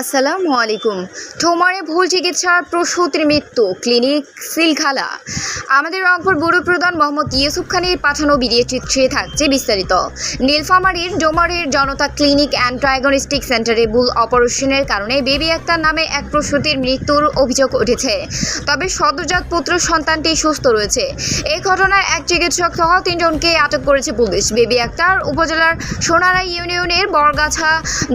আসসালামু আলাইকুম। ঠোমারে ভুল চিকিৎসার প্রসূতির মৃত্যু, ক্লিনিক সিলখালা। আমাদের রংপুর বুড়ো প্রধান মোহাম্মদ ইউসুফ খানের পাঠানো ভিডিও চিত্রে থাকছে বিস্তারিত। নীলফামারীর ডোমারের জনতা ক্লিনিক অ্যান্ড ডায়াগনস্টিক সেন্টারে ভুল অপারেশনের কারণে বেবি আক্তার নামে এক প্রসূতির মৃত্যুর অভিযোগ উঠেছে। তবে সদ্যজাত পুত্র সন্তানটি সুস্থ রয়েছে। এই ঘটনায় এক চিকিৎসক সহ তিনজনকে আটক করেছে পুলিশ। বেবি আক্তার উপজেলার সোনারা ইউনিয়নের বরগাছা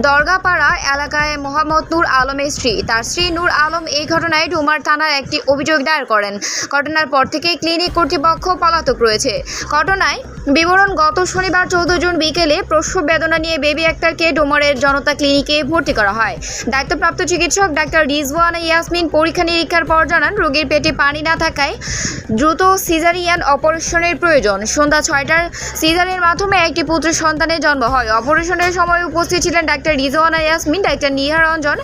দরগাপাড়া এলাকায় মোহাম্মদ নূর আলমের স্ত্রী। তার স্ত্রী নূর আলম এই ঘটনায় ডুমার থানার একটি অভিযোগ দায়ের করেন। ঘটনার পর থেকেই ক্লিনিক কর্তৃপক্ষ পলাতক রয়েছে। ঘটনায় বিবরণ, গত শনিবার চৌদ্দ জুন বিকেলে প্রসব বেদনা নিয়ে বেবি আক্তারকে ডোমারের জনতা ক্লিনিকে ভর্তি করা হয়। দায়িত্বপ্রাপ্ত চিকিৎসক ডাক্তার রিজওয়ানা ইয়াসমিন পরীক্ষা নিরীক্ষার পর জানান, রোগীর পেটে পানি না থাকায় দ্রুত সিজারিয়ান অপারেশনের প্রয়োজন। সন্ধ্যা ছয়টার সিজারের মাধ্যমে একটি পুত্র সন্তানের জন্ম হয়। অপারেশনের সময় উপস্থিত ছিলেন ডাক্তার রিজওয়ানা ইয়াসমিন, ডাক্তার নিহা রঞ্জন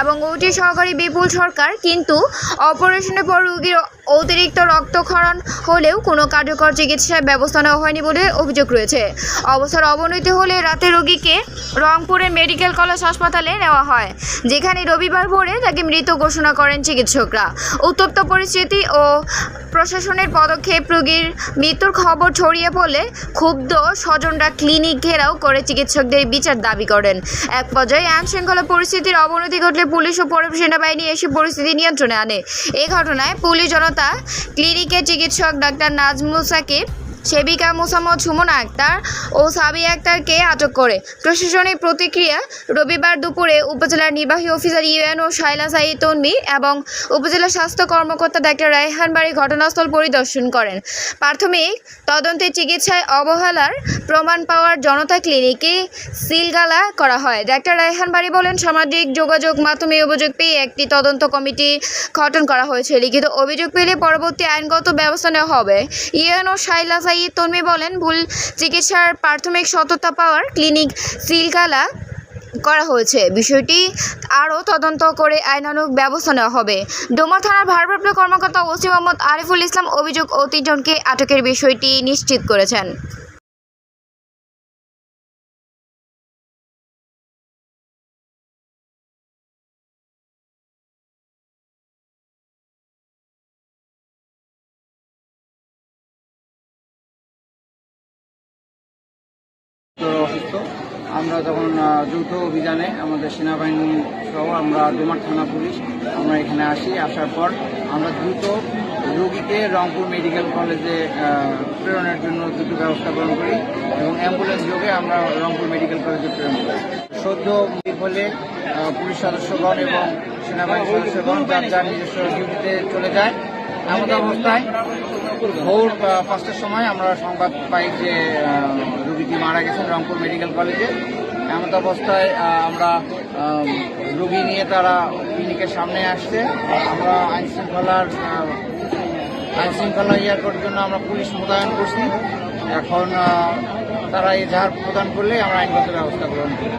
এবং ওটি সহকারী বিপুল সরকার, কিন্তু অপারেশনের পর রোগীর অতিরিক্ত রক্তক্ষরণ হলেও কোনো কার্যকর চিকিৎসার ব্যবস্থা নেওয়া হয়নি বলে অভিযোগ রয়েছে। অবস্থার অবনতি হলে রাতে রোগীকে রংপুরের মেডিকেল কলেজ হাসপাতালে নেওয়া হয়, যেখানে রবিবার ভোরে তাকে মৃত ঘোষণা করেন চিকিৎসকরা। উত্তপ্ত পরিস্থিতি ও প্রশাসনের পদক্ষেপ রোগীর মৃত্যুর খবর ছড়িয়ে পড়লে ক্ষুব্ধ স্বজনরা ক্লিনিক ঘেরাও করে চিকিৎসকদের বিচার দাবি করেন। এক পর্যায়ে আইন শৃঙ্খলা পরিস্থিতির অবনতি ঘটলে পুলিশ ও পরে সেনাবাহিনী এসে পরিস্থিতি নিয়ন্ত্রণে আনে। এ ঘটনায় পুলিশ জনতা ক্লিনিকের চিকিৎসক ডাক্তার নাজমুল সাকিব সেবিকা মোসাম্মদ সুমন আক্তার ও সাবি আক্তারকে আটক করে। প্রশাসনিক প্রতিক্রিয়া, রবিবার দুপুরে উপজেলার নির্বাহী officer UN O Shaila Sayeed Tonmi এবং উপজেলা স্বাস্থ্য কর্মকর্তা ডাক্তার রায়হান বাড়ি ঘটনাস্থল পরিদর্শন করেন। প্রাথমিক তদন্তে চিকিৎসায় অবহেলার প্রমাণ পাওয়ার জনতা ক্লিনিকে সিলগালা করা হয়। ডাক্তার রায়হান বাড়ি বলেন, সামাজিক যোগাযোগ মাধ্যমে অভিযোগ পেয়ে একটি তদন্ত কমিটি গঠন করা হয়েছে। লিখিত অভিযোগ পেলে পরবর্তী আইনগত ব্যবস্থা নেওয়া হবে। ইউএনও শাইলা সাইদ তন্মি বলেন, ভুল চিকিৎসার প্রাথমিক সততা পাওয়ার ক্লিনিক সিলগালা করা হয়েছে। বিষয়টি আরও তদন্ত করে আইনানুগ ব্যবস্থা নেওয়া হবে। ডোমা থানার ভারপ্রাপ্ত কর্মকর্তা ওসি মোহাম্মদ আরিফুল ইসলাম অভিযোগ ও তিনজনকে আটকের বিষয়টি নিশ্চিত করেছেন। তো অসুস্থ আমরা আহ, যৌথ অভিযানে আমাদের সেনাবাহিনী সহ আমরা ডোমার থানা পুলিশ আমরা এখানে আসি। আসার পর আমরা দ্রুত রোগীকে রংপুর মেডিকেল কলেজে প্রেরণের জন্য দ্রুত ব্যবস্থা গ্রহণ করি এবং অ্যাম্বুলেন্স যোগে আমরা রংপুর মেডিকেল কলেজে প্রেরণ করি। সদ্য হলে পুলিশ সদস্যগণ এবং সেনাবাহিনী সদস্যগণ যার যার নিজস্ব ডিউটিতে চলে যায়। এমন অবস্থায় ভোর পাঁচটার সময় আমরা সংবাদ পাই যে রুগীটি মারা গেছেন রংপুর মেডিকেল কলেজে। এমন অবস্থায় আমরা রুগী নিয়ে তারা ক্লিনিকের সামনে আসছে। আমরা আইন শৃঙ্খলার আহ, আইন শৃঙ্খলা ইয়ে করার জন্য আমরা পুলিশ মোতায়েন করছি। এখন তারা এজাহার প্রদান করলে আমরা আইনগত ব্যবস্থা গ্রহণ করি